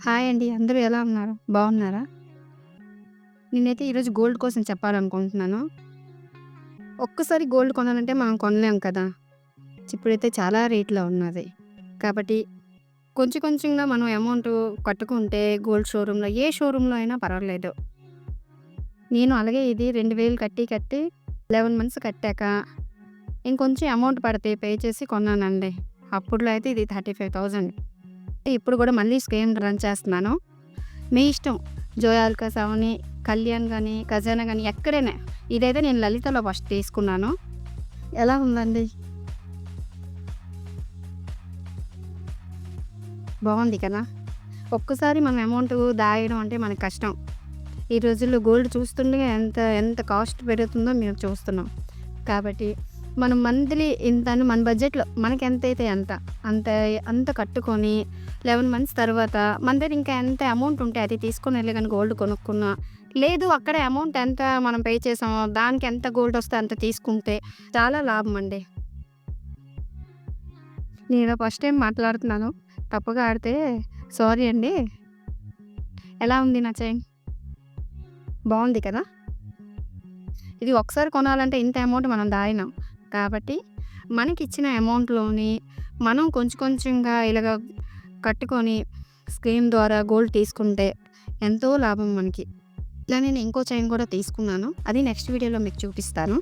Hi అండి. అందరూ ఎలా ఉన్నారు? బాగున్నారా? నేనైతే ఈరోజు గోల్డ్ కోసం చెప్పాలనుకుంటున్నాను. ఒక్కసారి గోల్డ్ కొనాలంటే మనం కొనలేం కదా! ఇప్పుడైతే చాలా రేట్‌లో ఉన్నది. కాబట్టి కొంచెం కొంచెంగా మనం అమౌంట్ కట్టుకుంటే గోల్డ్ షోరూంలో ఏ షోరూంలో అయినా పర్వాలేదు. నేను అలాగే ఇది 2000 కట్టి కట్టి 11 మంత్స్ కట్టాక ఇంకొంచెం అమౌంట్ పడితే పే చేసి కొన్నానండి. అప్పట్లో అయితే ఇది 35,000 ఇప్పుడు కూడా మళ్ళీ స్క్రీన్ రన్ చేస్తున్నాను. మీ ఇష్టం. జోయాలుకాస్ అవని, కళ్యాణ్ కానీ ఖజానా కానీ ఎక్కడైనా. ఇదైతే నేను లలితలో ఫస్ట్ తీసుకున్నాను. ఎలా ఉందండి? బాగుంది కదా! ఒక్కసారి మనం అమౌంట్ దాయడం అంటే మనకు కష్టం. ఈ రోజుల్లో గోల్డ్ చూస్తుంటే ఎంత ఎంత కాస్ట్ పెరుగుతుందో మేము చూస్తున్నాం. కాబట్టి మనం మంత్లీ ఇంత అని మన బడ్జెట్‌లో మనకి ఎంతైతే అంత. అంత అంత కట్టుకొని 11 మంత్స్ తర్వాత మన దగ్గర ఇంకా ఎంత అమౌంట్ ఉంటే అది తీసుకొని వెళ్ళి కానీ గోల్డ్ కొనుక్కున్నా, లేదు అక్కడే అమౌంట్ ఎంత మనం పే చేసామో దానికి ఎంత గోల్డ్ వస్తే అంత తీసుకుంటే చాలా లాభం అండి. నేను ఫస్ట్ టైం మాట్లాడుతున్నాను. తప్పుగా ఆడితే సారీ అండి. ఎలా ఉంది నా చైన్? బాగుంది కదా! ఇది ఒకసారి కొనాలంటే ఇంత అమౌంట్ మనం దాయినాం కాబట్టి మనకి ఇచ్చిన అమౌంట్‌లోని మనం కొంచెం కొంచెంగా ఇలాగ కట్టుకొని స్కీమ్ ద్వారా గోల్డ్ తీసుకుంటే ఎంతో లాభం మనకి. ఇలా నేను ఇంకో చైన్ కూడా తీసుకున్నాను. అది నెక్స్ట్ వీడియోలో మీకు చూపిస్తాను.